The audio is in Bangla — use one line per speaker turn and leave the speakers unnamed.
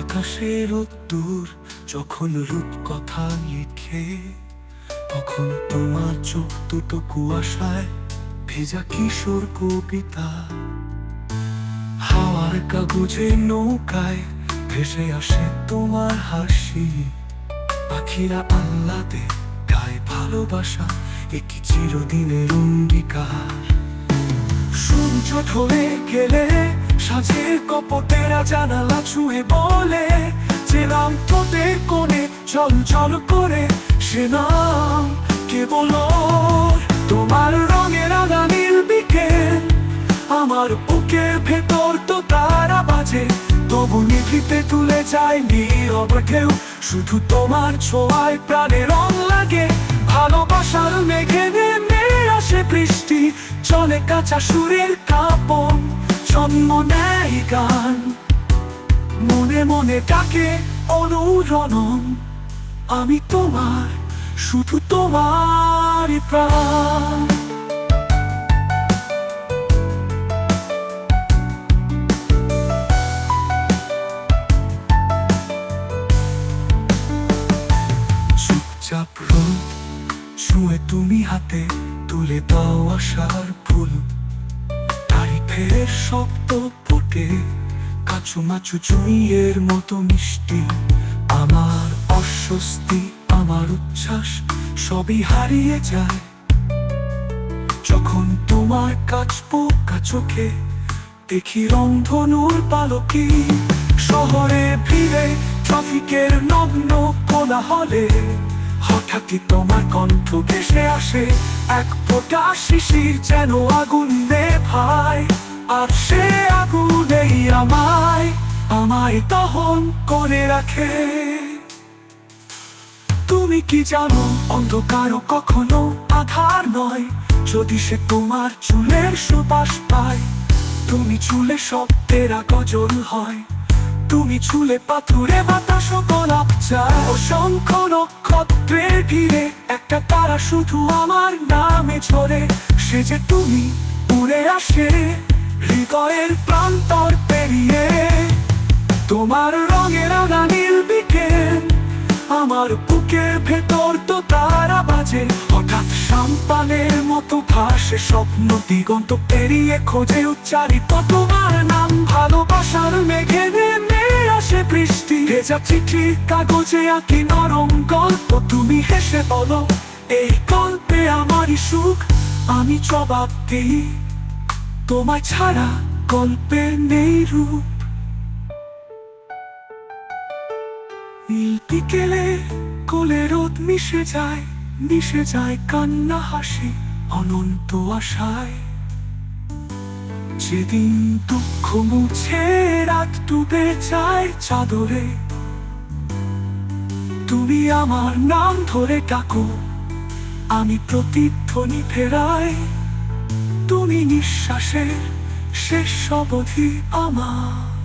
আকাশের রোদ্দুর যখন রূপ কথা লিখে, তখন তোমার চোখ দুটো কুয়াশায় ভেজা কিশোর কবিতা। হাওয়ার কাগজে নৌকায় ভেসে আসে তোমার হাসি। পাখিরা আহ্লাদে গায়ে ভালোবাসা একটি চিরদিনের অঙ্গীকার? সূর্য ঢলে গেলে সাজের কপটেরা জানালা ছুঁয়ে বলে, যে রাম তোদের কোণে চল চল করে, সে নাম কেবল। তোমার রঙের আদা নীল বিকেল আমার বুকের ভেতর তো তারা বাজে, তবু নিভিতে তুলে যায় নীরব কেউ শুধু তোমার ছোঁয়ায় প্রাণে রং লাগে, ভালোবাসার মেঘে নেমে চলে কাঁচা সুরের কাপন জন্ম নেয় গান। মনে মনে ডাকে অনুরণন আমি তোমার, শুধু তোমার প্রাণ। চুপচাপ রোদ ছুঁয়ে তুমি হাতে তুলে দাও আশার ফুল। শব্দ ফোটে চুইয়ের মতো মিষ্টি। আমার অস্বস্তি, আমার উচ্ছ্বাস সবই হারিয়ে যায়। যখন তোমার কাছ পোকা চোখে, দেখি রংধনুর পালকি। শহরে ভিড়ে ট্রাফিকের নগ্ন কোলাহলে হঠাৎই তোমার কণ্ঠ ভেসে আসে। এক ফোঁটা শিশির যেন আগুন নেভায়। আর সে আগুনেই আমায় আমায় দহন করে রাখে। তুমি কি জানো অন্ধকারও কখনো আধার নয়। যদি সে তোমার চুলের সুবাস পায়, তুমি চুলে শব্দেরা গজল হয়। তুমি চুলে পাথুরে বাতাস গোলাপ চায়। অসংখ্য নক্ষত্রের ভিড়ে একটা তারা শুধু আমার নামে ঝরে। সে যে তুমি উড়ে আসে হৃদয়ের প্রান্তর পেরিয়ে। তোমার রঙের আনা নীল বিকেল আমার বুকের ভেতর তো তারা বাজে। হঠাৎ সাম্পানের মতো ভাসে স্বপ্ন দিগন্ত পেরিয়ে খোঁজে উচ্চারিত তোমার নাম। চিঠি, কাগজে আঁকি নরম গল্প। তুমি হেসে বলো, এই গল্পে আমারই সুখ, আমি জবাব দিই। তোমায় ছাড়া গল্পে নেই রূপ। বিকেলে কোলে রোদ মিশে যায় মিশে যায় কান্না, হাসি, অনন্ত আশায়। যেদিন দুঃখ মুছে, রাত ডুবে যায় চাদরে তুমি আমার নাম ধরে ডাকো। আমি প্রতিধ্বনি ফেরাই। তুমি নিঃশ্বাসের শেষ অবধি আমার।